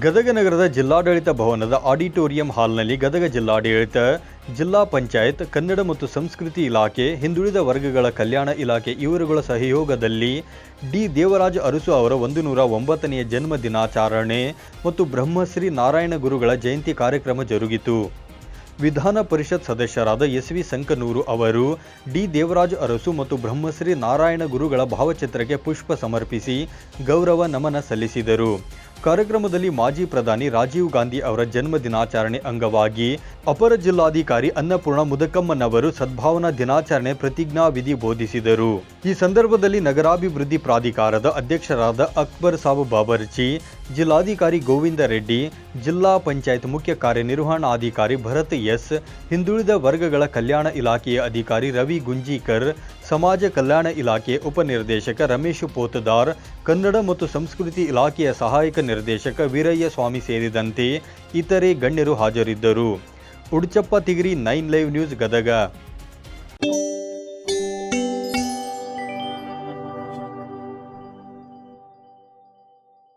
ಗದಗ ನಗರದ ಜಿಲ್ಲಾಡಳಿತ ಭವನದ ಆಡಿಟೋರಿಯಂ ಹಾಲ್ನಲ್ಲಿ ಗದಗ ಜಿಲ್ಲಾಡಳಿತ, ಜಿಲ್ಲಾ ಪಂಚಾಯತ್, ಕನ್ನಡ ಮತ್ತು ಸಂಸ್ಕೃತಿ ಇಲಾಖೆ, ಹಿಂದುಳಿದ ವರ್ಗಗಳ ಕಲ್ಯಾಣ ಇಲಾಖೆ ಇವರುಗಳ ಸಹಯೋಗದಲ್ಲಿ ಡಿ ದೇವರಾಜ ಅರಸು ಅವರ ಒಂದು ನೂರ ಒಂಬತ್ತನೆಯ ಜನ್ಮ ದಿನಾಚರಣೆ ಮತ್ತು ಬ್ರಹ್ಮಶ್ರೀ ನಾರಾಯಣ ಗುರುಗಳ ಜಯಂತಿ ಕಾರ್ಯಕ್ರಮ ಜರುಗಿತು. ವಿಧಾನ ಪರಿಷತ್ ಸದಸ್ಯರಾದ ಎಸ್ ವಿ ಸಂಕನೂರು ಅವರು ಡಿ ದೇವರಾಜ ಅರಸು ಮತ್ತು ಬ್ರಹ್ಮಶ್ರೀ ನಾರಾಯಣ ಗುರುಗಳ ಭಾವಚಿತ್ರಕ್ಕೆ ಪುಷ್ಪ ಸಮರ್ಪಿಸಿ ಗೌರವ ನಮನ ಸಲ್ಲಿಸಿದರು. ಕಾರ್ಯಕ್ರಮದಲ್ಲಿ ಮಾಜಿ ಪ್ರಧಾನಿ ರಾಜೀವ್ ಗಾಂಧಿ ಅವರ ಜನ್ಮ ದಿನಾಚರಣೆ ಅಂಗವಾಗಿ ಅಪರ ಜಿಲ್ಲಾಧಿಕಾರಿ ಅನ್ನಪೂರ್ಣ ಮುದಕಮ್ಮನವರು ಸದ್ಭಾವನಾ ದಿನಾಚರಣೆ ಪ್ರತಿಜ್ಞಾ ವಿಧಿ ಬೋಧಿಸಿದರು. ಈ ಸಂದರ್ಭದಲ್ಲಿ ನಗರಾಭಿವೃದ್ಧಿ ಪ್ರಾಧಿಕಾರದ ಅಧ್ಯಕ್ಷರಾದ ಅಕ್ಬರ್ ಸಾಬ್ ಬಾಬರ್ಚಿ ಜಿಲ್ಲಾಧಿಕಾರಿ ಗೋವಿಂದ ರೆಡ್ಡಿ, ಜಿಲ್ಲಾ ಪಂಚಾಯತ್ ಮುಖ್ಯ ಕಾರ್ಯನಿರ್ವಹಣಾಧಿಕಾರಿ ಭರತ್ ಎಸ್, ಹಿಂದುಳಿದ ವರ್ಗಗಳ ಕಲ್ಯಾಣ ಇಲಾಖೆಯ ಅಧಿಕಾರಿ ರವಿ ಗುಂಜೀಕರ್, ಸಮಾಜ ಕಲ್ಯಾಣ ಇಲಾಖೆಯ ಉಪನಿರ್ದೇಶಕ ರಮೇಶ್ ಪೋತದಾರ್, ಕನ್ನಡ ಮತ್ತು ಸಂಸ್ಕೃತಿ ಇಲಾಖೆಯ ಸಹಾಯಕ ನಿರ್ದೇಶಕ ವೀರಯ್ಯ ಸ್ವಾಮಿ ಸೇರಿದಂತೆ ಇತರೆ ಗಣ್ಯರು ಹಾಜರಿದ್ದರು. Udchappa Tigiri nine live news Gadag